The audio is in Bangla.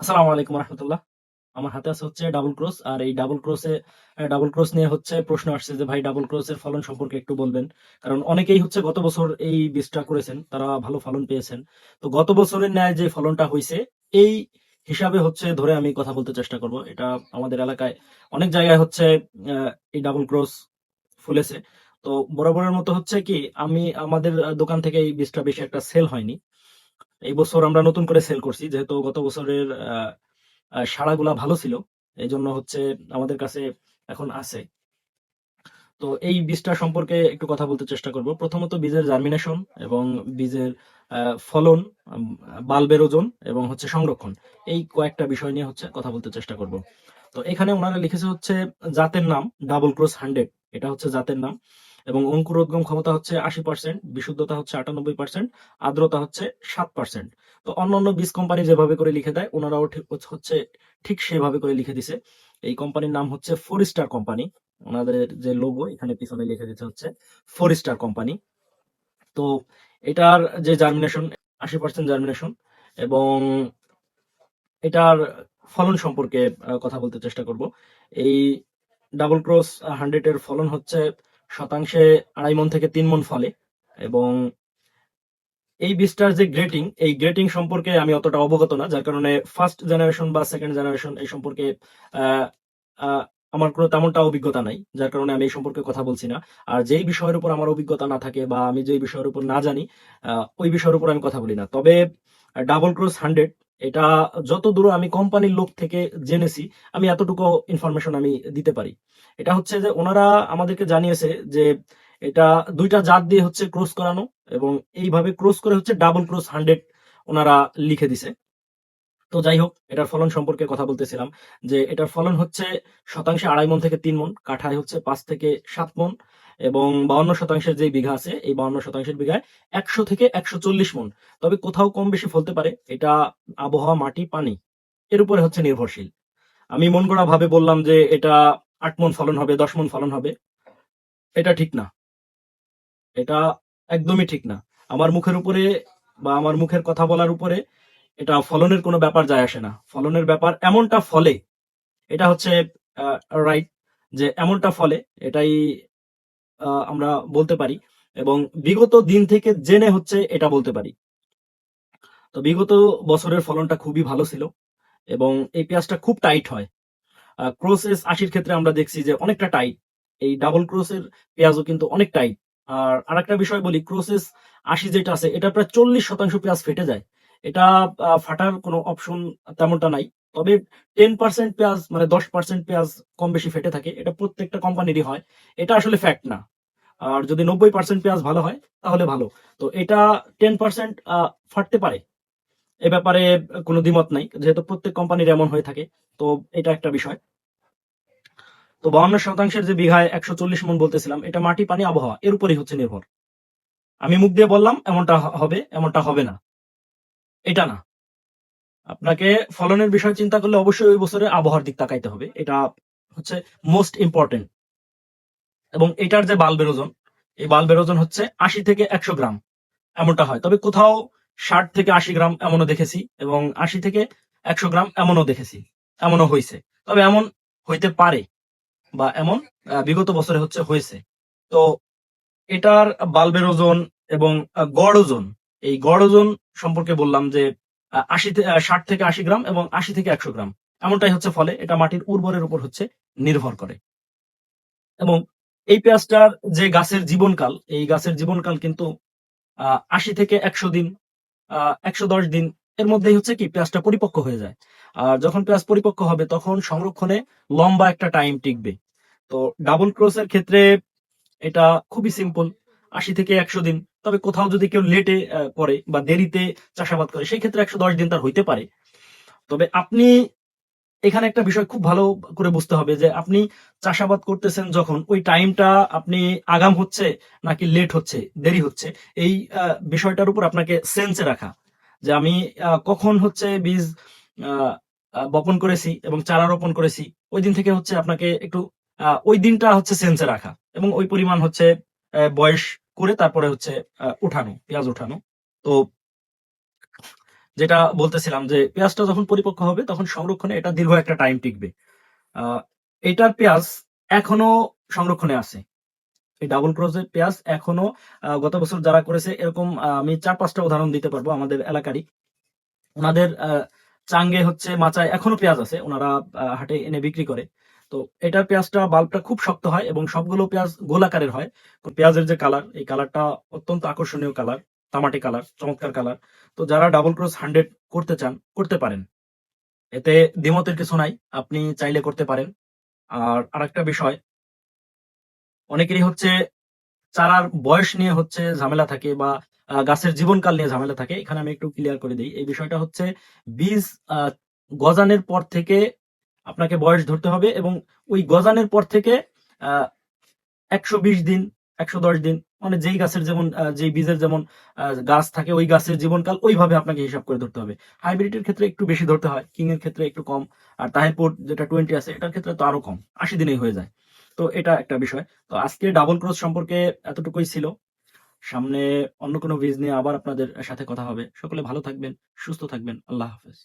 আসসালামু আলাইকুম রহমতুল্লাহ। আমার হাতে আছে হচ্ছে ডাবল ক্রস আর এই ডাবল ক্রসে ডাবল ক্রস নিয়ে হচ্ছে প্রশ্ন আসছে যে, ভাই ডাবল ক্রসের ফলন সম্পর্কে একটু বলবেন। কারণ অনেকেই হচ্ছে গত বছর এই বীজটা করেছেন, তারা ভালো ফলন পেয়েছেন। তো গত বছরের ন্যায় যে ফলনটা হয়েছে এই হিসাবে হচ্ছে ধরে আমি কথা বলতে চেষ্টা করব। এটা আমাদের এলাকায় অনেক জায়গায় হচ্ছে এই ডাবল ক্রস ফুলেছে। তো বরাবরের মতো হচ্ছে কি, আমি আমাদের দোকান থেকে এই বীজটা বেশি একটা সেল হয়নি। এই বছর আমরা নতুন করে সেল করছি যেহেতু গত বছরের আহ, ভালো ছিল এই জন্য হচ্ছে আমাদের কাছে এখন আছে। তো এই বীজটা সম্পর্কে একটু কথা বলতে চেষ্টা করব। প্রথমত বীজের জার্মিনেশন এবং বীজের ফলন বাল্বের ওজন এবং হচ্ছে সংরক্ষণ এই কয়েকটা বিষয় নিয়ে হচ্ছে কথা বলতে চেষ্টা করব। তো এখানে ওনারা লিখেছে হচ্ছে জাতের নাম ডাবল ক্রস হান্ড্রেড এটা হচ্ছে জাতের নাম। এবং অঙ্কুরোদ্গম ক্ষমতা হচ্ছে আশি পার্সেন্ট বিশুদ্ধতা হচ্ছে আটানব্বই পার্সেন্ট আর্দ্রতা হচ্ছে সাত পার্সেন্ট তো অন্যান্য বীজ কোম্পানি যেভাবে করে লিখে দেয়, ওনারাও হচ্ছে ঠিক সেভাবে করে লিখে দিছে। এই কোম্পানির নাম হচ্ছে ফোর স্টার কোম্পানি ওনাদের যে লোগো এখানে পিছনে লিখে দিতে হচ্ছে ফোর স্টার কোম্পানি তো এটার যে জার্মিনেশন আশি পার্সেন্ট জার্মিনেশন এবং এটার ফলন সম্পর্কে কথা বলতে চেষ্টা করব। এই ডাবল ক্রস হান্ড্রেড এর ফলন হচ্ছে শতাংশে আড়াই মন থেকে তিন মন ফলে। এবং এই বীজটার যে গ্রেটিং, এই গ্রেটিং সম্পর্কে আমি অতটা অবগত না, যার কারণে ফার্স্ট জেনারেশন বা সেকেন্ড জেনারেশন এই সম্পর্কে আমার কোনো তেমনটা অভিজ্ঞতা নাই, যার কারণে আমি এই সম্পর্কে কথা বলছি না। আর যেই বিষয়ের উপর আমার অভিজ্ঞতা না থাকে বা আমি যেই বিষয়ের উপর না জানি ওই বিষয়ের উপর আমি কথা বলি না। তবে ডাবল ক্রস হান্ড্রেড এটা যত দূর আমি কোম্পানির লোক থেকে জেনেছি, আমি এতটুকু ইনফরমেশন আমি দিতে পারি। এটা হচ্ছে যে ওনারা আমাদেরকে জানিয়েছে যে এটা দুইটা জাত দিয়ে হচ্ছে ক্রস করানো এবং এইভাবে ক্রস করে হচ্ছে ডাবল ক্রস হান্ড্রেড ওনারা লিখে দিছে। তো যাই হোক, এটার ফলন সম্পর্কে কথা বলতেছিলাম যে এটার ফলন হচ্ছে শতাংশে আড়াই মন থেকে তিন মন, কাঠায় হচ্ছে পাঁচ থেকে সাত মন। এবং বাউন্ন শতাংশের যে বিঘা আছে, এই বাউন্ন শতাংশের বিঘায় একশো থেকে একশো চল্লিশ মন। তবে কোথাও কম বেশি ফলতে পারে, এটা আবহাওয়া, মাটি, পানি, এর উপরে হচ্ছে নির্ভরশীল। আমি মন গড়া ভাবে বললাম যে এটা আট মন ফলন হবে, দশ মন ফলন হবে। এটা ঠিক না। এটা একদমই ঠিক না। আমার মুখের উপরে বা আমার মুখের কথা বলার উপরে এটা ফলনের কোনো ব্যাপার যায় আসে না। ফলনের ব্যাপার এমনটা ফলে, এটা হচ্ছে রাইট যে এমনটা ফলে, এটাই আমরা বলতে পারি। এবং বিগত দিন থেকে জেনে হচ্ছে এটা বলতে পারি। তো বিগত বছরের ফলনটা খুবই ভালো ছিল এবং এই পেঁয়াজটা খুব টাইট হয়। ক্রোসেস আশির ক্ষেত্রে আমরা দেখছি যে অনেকটা টাইট। এই ডাবল ক্রোসের পেঁয়াজও কিন্তু অনেক টাইট। আর আরেকটা বিষয় বলি, ক্রোসেস আশি যেটা আছে, এটা প্রায় চল্লিশ শতাংশ পেঁয়াজ ফেটে যায়। এটা ফাটার কোনো অপশন তেমনটা নাই। তবে টেন পার্সেন্ট পেঁয়াজ মানে দশ পার্সেন্ট পেঁয়াজ কম বেশি ফেটে থাকে, এটা প্রত্যেকটা কোম্পানিরই হয়। এটা আসলে ফ্যাক্ট না। আর যদি নব্বই পার্সেন্ট পেঁয়াজ ভালো হয়, তাহলে ভালো। তো এটা টেন পার্সেন্ট ফাটতে পারে। এ ব্যাপারে কোনো দ্বিমত নাই, যেহেতু প্রত্যেক কোম্পানির এমন হয়ে থাকে। তো এটা একটা বিষয়। তো বাউন্ন শতাংশের যে বিঘায় একশো চল্লিশ মন বলতেছিলাম, এটা মাটি, পানি, আবহাওয়া, এর উপরেই হচ্ছে নির্ভর। আমি মুখ দিয়ে বললাম, এমনটা হবে এমনটা হবে না। এটা না। আপনাকে ফলনের বিষয় চিন্তা করলে অবশ্যই ওই বছরে আবহাওয়ার দিক তাকাইতে হবে। এটা হচ্ছে মোস্ট ইম্পর্টেন্ট এবং এটার যে বাল্বের ওজন, এই বাল্বের ওজন হচ্ছে আশি থেকে একশো গ্রাম, এমনটা হয়। তবে কোথাও ষাট থেকে আশি গ্রাম এমনও দেখেছি এবং আশি থেকে একশো গ্রাম এমনও দেখেছি, এমনও হয়েছে। তবে এমন হইতে পারে বা এমন বিগত বছরে হচ্ছে হয়েছে। তো এটার বাল্বের ওজন এবং গড় ওজন, এই গড় ওজন সম্পর্কে বললাম যে আশি ষাট থেকে আশি গ্রাম এবং আশি থেকে একশো গ্রাম। এমনটাই হচ্ছে ফলে এটা মাটির উর্বরের উপর হচ্ছে নির্ভর করে। এবং এই পেঁয়াজটার যে গাছের জীবনকাল এই গাছের জীবনকাল কিন্তু আহ, আশি থেকে একশো দিন আহ একশো দশ দিন এর মধ্যেই হচ্ছে কি পেঁয়াজটা পরিপক্ক হয়ে যায়। আর যখন পেঁয়াজ পরিপক্ক হবে তখন সংরক্ষণে লম্বা একটা টাইম টিকবে। তো ডাবল ক্রসের ক্ষেত্রে এটা খুবই সিম্পল আশি থেকে একশো দিন। তবে কোথাও যদি কেউ লেটে করে বা দেরিতে চাষাবাদ করে সেই ক্ষেত্রে একশো দশ দিন তার হইতে পারে। তবে আপনি এখানে একটা বিষয় খুব ভালো করে বুঝতে হবে যে, আপনি চাষাবাদ করতেছেন যখন, ওই টাইমটা আপনি আগাম হচ্ছে নাকি লেট হচ্ছে, দেরি হচ্ছে? এই বিষয়টার উপর আপনাকে সেন্সে রাখা। যে আমি কখন হচ্ছে বীজ বপন করেছি এবং চারা রোপণ করেছি, ওই দিন থেকে হচ্ছে আপনাকে একটু ওই দিনটা হচ্ছে সেন্সে রাখা। এবং ওই পরিমাণ হচ্ছে বয়স করে তারপরে হচ্ছে উঠানো, পেঁয়াজ উঠানো। তো যেটা বলতেছিলাম যে, পেঁয়াজটা যখন পরিপক্ক হবে, তখন সংরক্ষণে এটা দীর্ঘ একটা টাইম টিকবে। এটার পেঁয়াজ এখনও সংরক্ষণে আছে। এই ডাবল ক্রসের পেঁয়াজ এখনও গত বছর যারা করেছে, এরকম আমি চার পাঁচটা উদাহরণ দিতে পারব আমাদের এলাকারই। ওনাদের চাঙ্গে হচ্ছে মাচায় এখনও পেঁয়াজ আছে। ওনারা হাটে এনে বিক্রি করে। তো এটার পেঁয়াজটা বাল্বটা খুব শক্ত হয় এবং সবগুলো পেঁয়াজ গোলাকারের হয়। তো পেঁয়াজের যে কালার এই কালারটা অত্যন্ত আকর্ষণীয় কালার তামাটি কালার চমৎকার কালার তো যারা ডাবল ক্রস হান্ড্রেড করতে চান, করতে পারেন। এতে দ্বিমতের কিছু নাই, আপনি চাইলে করতে পারেন। আর আরেকটা বিষয়, অনেকেরই হচ্ছে চারার বয়স নিয়ে হচ্ছে ঝামেলা থাকে বা গাছের জীবনকাল নিয়ে ঝামেলা থাকে। এখানে আমি একটু ক্লিয়ার করে দিই। এই বিষয়টা হচ্ছে বীজ গজানোর পর থেকে আপনাকে বয়স ধরতে হবে এবং ওই গজানের পর থেকে বিশ দিন একশো দশ দিন মানে যেই গাছের যেমন আহ, যেই বীজের যেমন গাছ থাকে ওই গাছের জীবনকাল ওইভাবে আপনাকে হিসাব করে ধরতে হবে। হাইব্রিডের ক্ষেত্রে একটু বেশি ধরতে হয় কিং এর ক্ষেত্রে একটু কম আর তাহিরপুর যেটা টোয়েন্টি আছে এটার ক্ষেত্রে তো আরও কম আশি দিনেই হয়ে যায়। তো এটা একটা বিষয়। তো আজকে ডাবল ক্রস সম্পর্কে এতটুকুই ছিল। সামনে অন্য কোনো বীজ নিয়ে আবার আপনাদের সাথে কথা হবে। সকলে ভালো থাকবেন সুস্থ থাকবেন আল্লাহ হাফেজ।